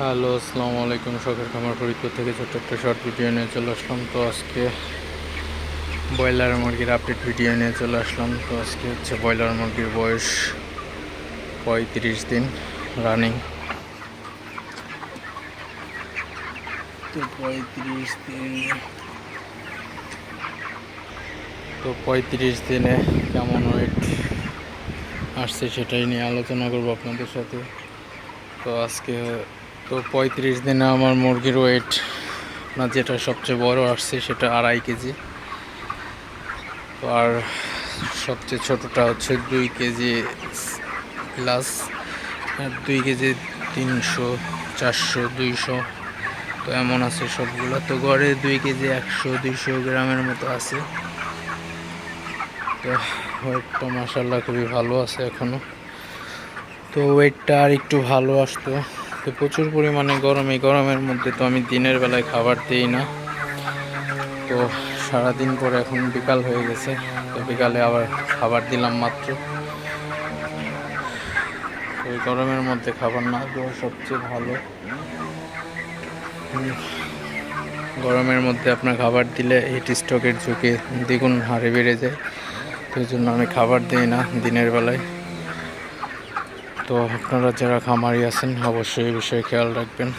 Hello আসসালামু আলাইকুম। শখের খামার ফরিদপুর থেকে ছোট্ট একটা শর্ট ভিডিও নিয়ে চলে আসলাম। তো আজকে ব্রয়লার মুরগির আপডেট ভিডিও নিয়ে চলে আসলাম। তো আজকে হচ্ছে ব্রয়লার মুরগির বয়স পঁয়ত্রিশ দিন রানিং তো পঁয়ত্রিশ দিন। তো পঁয়ত্রিশ দিনে কেমন ওয়েট আসছে সেটাই নিয়ে আলোচনা করব আপনাদের সাথে। তো আজকে তো পঁয়ত্রিশ দিনে আমার মুরগির ওয়েট না, যেটা সবচেয়ে বড় আসছে সেটা আড়াই কেজি। আর সবচেয়ে ছোটোটা হচ্ছে দুই কেজি প্লাস আর দুই কেজি তিনশো, চারশো, দুইশো। তো এমন আছে সবগুলো। তো গড়ে দুই কেজি একশো, দুইশো গ্রামের মতো আছে। তো ওয়েটটা মাসাল্লাহ খুবই ভালো আছে এখনও তো ওয়েটটা আর একটু ভালো আসতো। তো প্রচুর পরিমাণে গরম। গরমের মধ্যে তো আমি দিনের বেলায় খাবার দিই না। তো সারাদিন পরে এখন বিকাল হয়ে গেছে। তো বিকালে আবার খাবার দিলাম মাত্র। তো গরমের মধ্যে খাবার না দেওয়া সবচেয়ে ভালো। গরমের মধ্যে আপনার খাবার দিলে হিট স্ট্রোকের ঝুঁকি দ্বিগুণ হারে বেড়ে যায়। তো জন্য আমি খাবার দিই না দিনের বেলায়। তো আপনারা যারা খামারি আছেন, অবশ্যই এই বিষয়ে খেয়াল রাখবেন।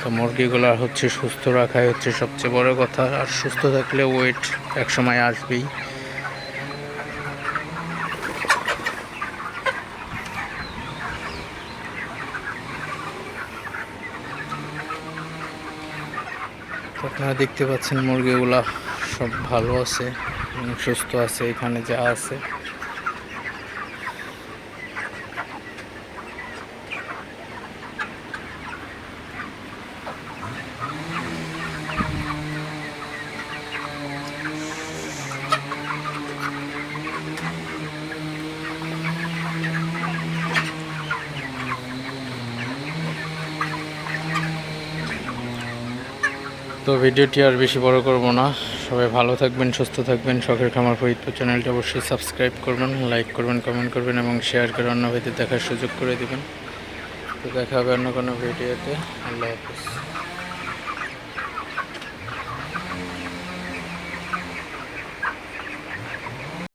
তো মুরগিগুলো হচ্ছে সুস্থ রাখাই হচ্ছে সবচেয়ে বড় কথা। আর সুস্থ থাকলে ওয়েট একসময় আসবেই। তো আপনারা দেখতে পাচ্ছেন মুরগিগুলা সব ভালো আছে, সুস্থ আছে, এখানে যা আছে। তো ভিডিওটি আর বেশি বড় করব না। সবাই ভালো থাকবেন, সুস্থ থাকবেন। শখের খামার ফরিদপুর চ্যানেলটি অবশ্যই সাবস্ক্রাইব করবেন, লাইক করবেন, কমেন্ট করবেন এবং শেয়ার করে অন্য ভাইদের দেখার সুযোগ করে দেবেন। তো দেখা হবে অন্য কোনো ভিডিওতে। আল্লাহ হাফিজ।